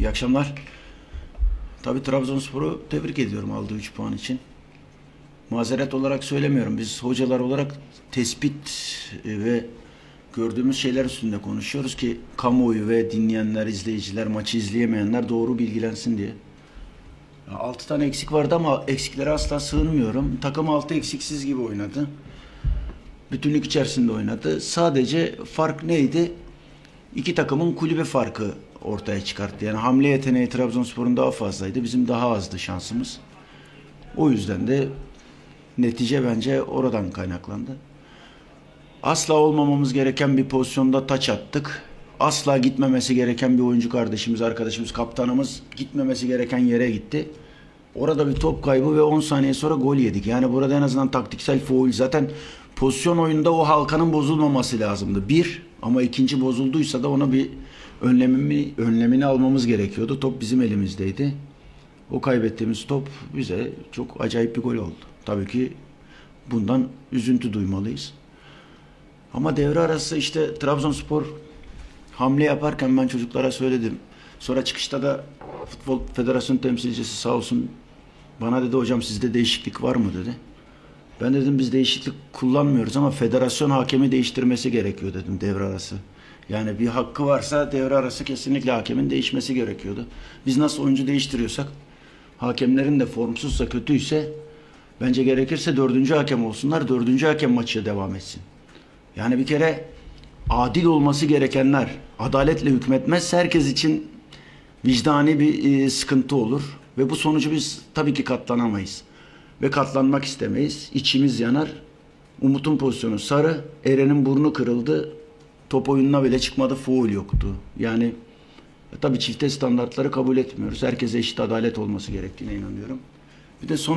İyi akşamlar. Tabii Trabzonspor'u tebrik ediyorum aldığı 3 puan için. Mazeret olarak söylemiyorum. Biz hocalar olarak tespit e, ve gördüğümüz şeyler üstünde konuşuyoruz ki kamuoyu ve dinleyenler, izleyiciler, maçı izleyemeyenler doğru bilgilensin diye. 6 tane eksik vardı ama eksiklere asla sığınmıyorum. Takım 6 eksiksiz gibi oynadı. Bütünlük içerisinde oynadı. Sadece fark neydi? İki takımın kulübe farkı ortaya çıkarttı. Yani hamle yeteneği Trabzonspor'un daha fazlaydı. Bizim daha azdı şansımız. O yüzden de netice bence oradan kaynaklandı. Asla olmamamız gereken bir pozisyonda taç attık. Asla gitmemesi gereken bir oyuncu kardeşimiz, arkadaşımız, kaptanımız gitmemesi gereken yere gitti. Orada bir top kaybı ve 10 saniye sonra gol yedik. Yani burada en azından taktiksel foul. Zaten pozisyon oyunda o halkanın bozulmaması lazımdı. Bir ama ikinci bozulduysa da ona bir önlemini, önlemini almamız gerekiyordu. Top bizim elimizdeydi. O kaybettiğimiz top bize çok acayip bir gol oldu. Tabii ki bundan üzüntü duymalıyız. Ama devre arası işte Trabzonspor hamle yaparken ben çocuklara söyledim. Sonra çıkışta da Futbol Federasyon temsilcisi sağ olsun bana dedi hocam sizde değişiklik var mı dedi. Ben dedim biz değişiklik kullanmıyoruz ama federasyon hakemi değiştirmesi gerekiyor dedim devre arası. Yani bir hakkı varsa devre arası kesinlikle hakemin değişmesi gerekiyordu. Biz nasıl oyuncu değiştiriyorsak hakemlerin de formsuzsa kötüyse bence gerekirse dördüncü hakem olsunlar. Dördüncü hakem maçı devam etsin. Yani bir kere adil olması gerekenler adaletle hükmetmez herkes için vicdani bir e, sıkıntı olur ve bu sonucu biz tabii ki katlanamayız ve katlanmak istemeyiz. İçimiz yanar. Umut'un pozisyonu sarı, Eren'in burnu kırıldı. Top oyununa bile çıkmadı, foul yoktu. Yani e, tabii çifte standartları kabul etmiyoruz. Herkese eşit adalet olması gerektiğine inanıyorum. Bir de son